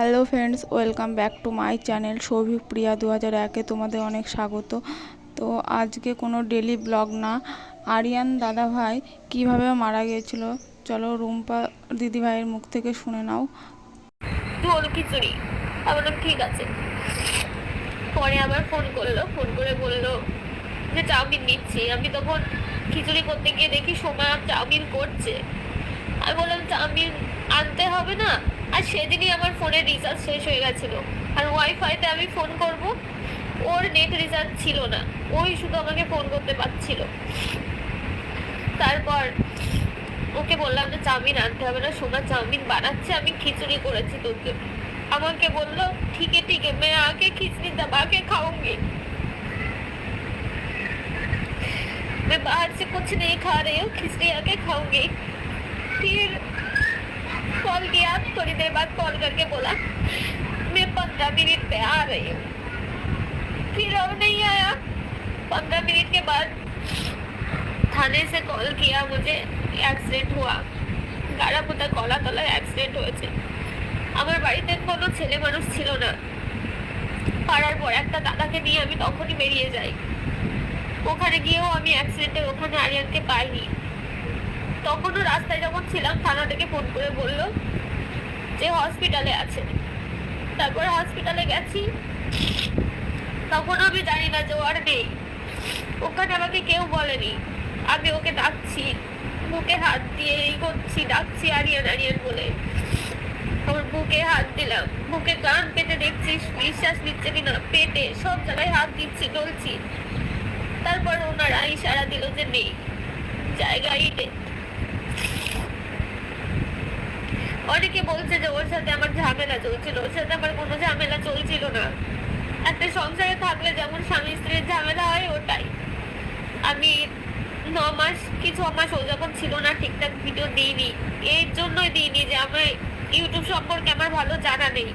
Hello friends, welcome back to my channel Souvik Priya দু হাজার একে তোমাদের অনেক স্বাগত। তো আজকে কোনো ডেলি ব্লগ না। আরিয়ান দাদা ভাই কীভাবে মারা গিয়েছিল? চলো রুম্পা দিদি ভাইয়ের মুখ থেকে শুনে নাও। ঝোল খিচুড়ি। আমি বললাম, ঠিক আছে। পরে আবার ফোন করল। ফোন করে বলল যে চাউমিন নিচ্ছি। আমি তখন খিচুড়ি করতে গিয়ে দেখি সময় চাউমিন করছে। আমি বললাম, চাউমিন আনতে হবে না? আর সেদিনই আমার ফোনের রিচার্জ শেষ হয়ে গেছিলো আর ওয়াইফাইতে আমি ফোন করব ওর নেট রিচার্জ ছিল না ওই শুধু আমাকে ফোন করতে পারছিল তারপর ওকে বললাম যে চাউমিন আনতে হবে না সোনা চাউমিন বানাচ্ছে আমি খিচুড়ি করেছি তোকে আমাকে বললো ঠিক है ठीक है मैं आके खिचड़ी दबा के खाऊंगी मैं बाहर से कुछ नहीं खा रही हूँ खिचड़ी आके खाऊंगी फिर कॉल किया थोड़ी देर बाद कॉल करके बोला मैं पंद्रह मिनट पे आ रही हूँ फिर अब नहीं आया पंद्रह मिनट के बाद থানে সে কল কিয়া মুঝে অ্যাক্সিডেন্ট হুয়া গাড়া পোতা কলা তলায় অ্যাক্সিডেন্ট হয়েছে আমার বাড়িতে কোনো ছেলে মানুষ ছিল না পাড়ার পর একটা দাদাকে নিয়ে আমি তখনই বেরিয়ে যাই ওখানে গিয়েও আমি অ্যাক্সিডেন্টের ওখানে আরিয়ানকে পাইনি তখনও রাস্তায় যখন ছিলাম থানা থেকে ফোন করে বললো যে হসপিটালে আছে। তারপর হসপিটালে গেছি। তখন আমি জানি না যে আর নেই। ওখানে আমাকে কেউ বলেনি। আমি ওকে ডাকছি। বুকে হাত দিয়ে এই করছি, ডাকছি আরিয়ান আরিয়ান বলে। আমার বুকে হাত দিলাম। বুকে গান পেতে দেখছি, নিঃশ্বাস নিচ্ছে কিনা। পেটে সব জায়গায় হাত দিচ্ছি ডলছি তারপর ওনারা ইশারা দিল যে নেই। জায়গায় নেই অনেকে বলছে যে ওর সাথে আমার ঝামেলা চলছিল, ওর সাথে আমার কোনো ঝামেলা চলছিল না। একটা সংসারে থাকলে যেমন স্বামী স্ত্রীর ঝামেলা হয়, ওটাই। আমি ন মাস কি ছ মাস ও যখন ছিল না, ঠিকঠাক ভিডিও দিইনি। এর জন্যই দিইনি যে আমার ইউটিউব সম্পর্কে আমার ভালো জানা নেই।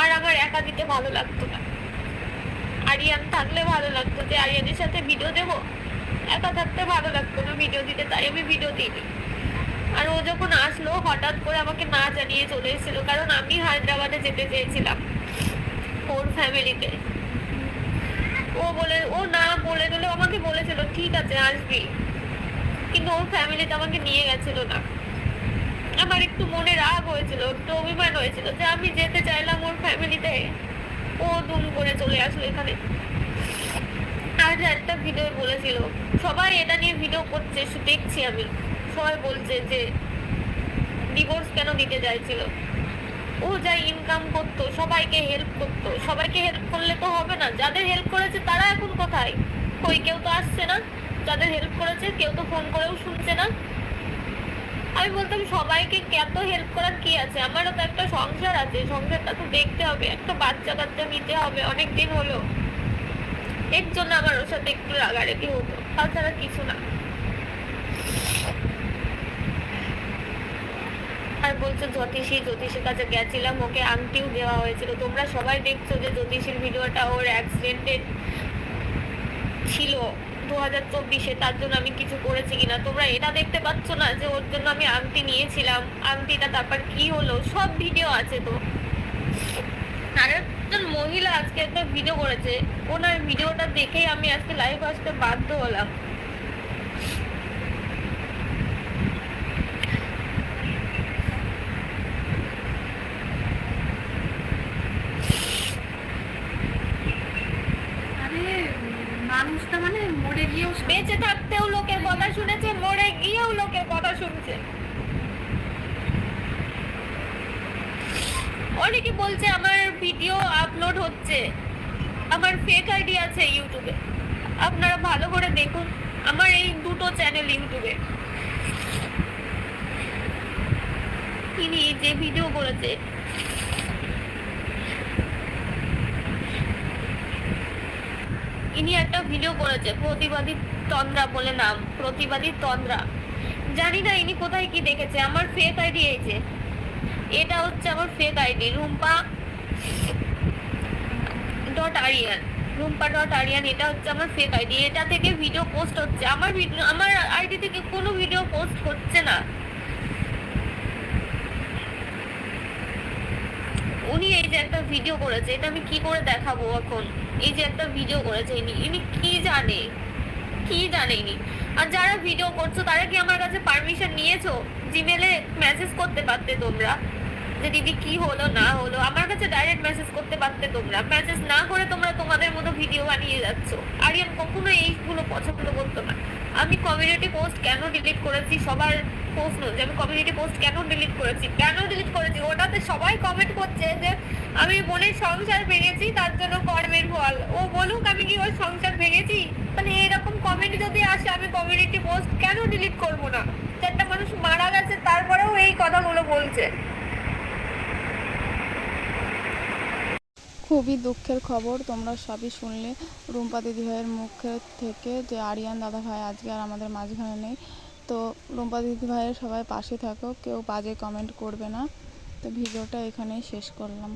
আর আমার একা দিতে ভালো লাগতো না। আরিয়ান থাকলে ভালো লাগতো যে আরিয়ানের সাথে ভিডিও দেবো। একা থাকতে ভালো লাগতো না ভিডিও দিতে, তাই আমি ভিডিও দিইনি। আর ও যখন আসলো, হঠাৎ করে আমাকে না জানিয়ে চলে এসেছিল, কারণ আমি হায়দ্রাবাদে যেতে চেয়েছিলাম ওর ফ্যামিলিতে। ও বলে, ও না বলে দিলে আমাকে বলেছিল, ঠিক আছে, আসবি। কিন্তু ওর ফ্যামিলিতে আমাকে নিয়ে গেছিল না। আমার একটু মনে রাগ হয়েছিল, একটু অভিমান হয়েছিল যে আমি যেতে চাইলাম ওর ফ্যামিলিতে। ও দুম করে চলে আসলো এখানে। আজ একটা ভিডিও বলেছিল, সবাই এটা নিয়ে ভিডিও করছে, দেখছি আমি। সবাই বলছে যে ডিভোর্স কেন দিতে চাইছিল? ও যা ইনকাম করতো, সবাইকে হেল্প করতো। সবাইকে হেল্প করলে তো হবে না। যাদের হেল্প করেছে তারা এখন কোথায়? কই, কেউ তো আসছে না। যাদের হেল্প করেছে কেউ তো ফোন করেও শুনছে না। আমি বলতাম, সবাইকে এত হেল্প করার কি আছে? আমারও তো একটা সংসার আছে। সংসারটা তো দেখতে হবে। একটা বাচ্চা কাচ্চা নিতে হবে। অনেক দিন হলো। এর জন্য আমার ওর সাথে একটু রাগারাগি হতো। তাছাড়া কিছু না আর বলছে জ্যোতিষী, জ্যোতিষীর কাছে গেছিলাম, ওকে আংটিও দেওয়া হয়েছিল। তোমরা সবাই দেখছ যে জ্যোতিষীর ভিডিওটা ওর অ্যাক্সিডেন্টের ছিল দু হাজার চব্বিশে, তার জন্য আমি কিছু করেছি কিনা। তোমরা এটা দেখতে পাচ্ছ না যে ওর জন্য আমি আংটি নিয়েছিলাম। আংটিটা তারপর কি হলো? সব ভিডিও আছে তো। আর একজন মহিলা আজকে একটা ভিডিও করেছে। ওনার ভিডিওটা দেখেই আমি আজকে লাইভ আসতে বাধ্য হলাম আরে মানুষটা মানে মরে গিয়েও বেঁচে থাকতেও লোকের কথা শুনেছে মরে গিয়েও লোকের কথা শুনছে অনেকে বলছে আমার ভিডিও আপলোড হচ্ছে, আমার ফেক আইডি আছে ইউটিউবে। আপনারা ভালো করে দেখুন, আমার এই দুটো চ্যানেল ইউটিউবে। তিনি যে ভিডিও করেছে, ইনি একটা ভিডিও করেছে প্রতিবাদী তন্দ্রা বলে নাম, প্রতিবাদী তন্দ্রা। জানি না ইনি কোথায় কি দেখেছে, আমার ফেক আইডি এই যে। এটা হচ্ছে আমার fake ID Rumpa dot Ariyan Rumpa dot Ariyan এটা হচ্ছে আমার ফেক আইডি এটা থেকে ভিডিও পোস্ট হচ্ছে। আমার আমার আইডি থেকে কোনো ভিডিও পোস্ট হচ্ছে না। উনি এই যে একটা ভিডিও করেছে, এটা আমি কি করে দেখাবো এখন? এই যে একটা ভিডিও করেছে, ইনি ইনি কি জানে? কি জানেনি? আর যারা ভিডিও করছ, তারা কি আমার কাছে পারমিশন নিয়েছো? জিমেলে মেসেজ করতে পারতে তোমরা? যে দিদি কি হলো, না হলো? আমার কাছে ডাইরেক্ট মেসেজ করতে পারতে তোমরা? মেসেজ না করে তোমরা তোমাদের মতো ভিডিও বানিয়ে যাচ্ছ। আরিয়ান কখনো এইগুলো পছন্দ করতো না। আমি কমিউনিটি পোস্ট কেন ডিলিট করেছি? সবার প্রশ্ন যে আমি কমিউনিটি পোস্ট কেন ডিলিট করেছি? কেন ডিলিট করেছি? ওটাতে সবাই কমেন্ট করছে যে, আমি বোনের সংসার ভেঙেছি, তার জন্য কর্মের ফল। ও বলুক আমি কি ওর সংসার ভেঙেছি? মানে এরকম কমেন্ট যদি আসে, আমি কমিউনিটি পোস্ট কেন ডিলিট করব না? একটা মানুষ মারা গেছে, তারপরেও এই কথাগুলো বলছে। খুবই দুঃখের খবর, তোমরা সবই শুনলে। রুম্পা দিদি ভাইয়ের মুখের থেকে যে আরিয়ান দাদা ভাই আজকে আর আমাদের মাঝখানে নেই। তো রুম্পা দিদি ভাইয়ের সবাই পাশে থাকো, কেউ বাজে কমেন্ট করবে না। তো ভিডিওটা এখানেই শেষ করলাম।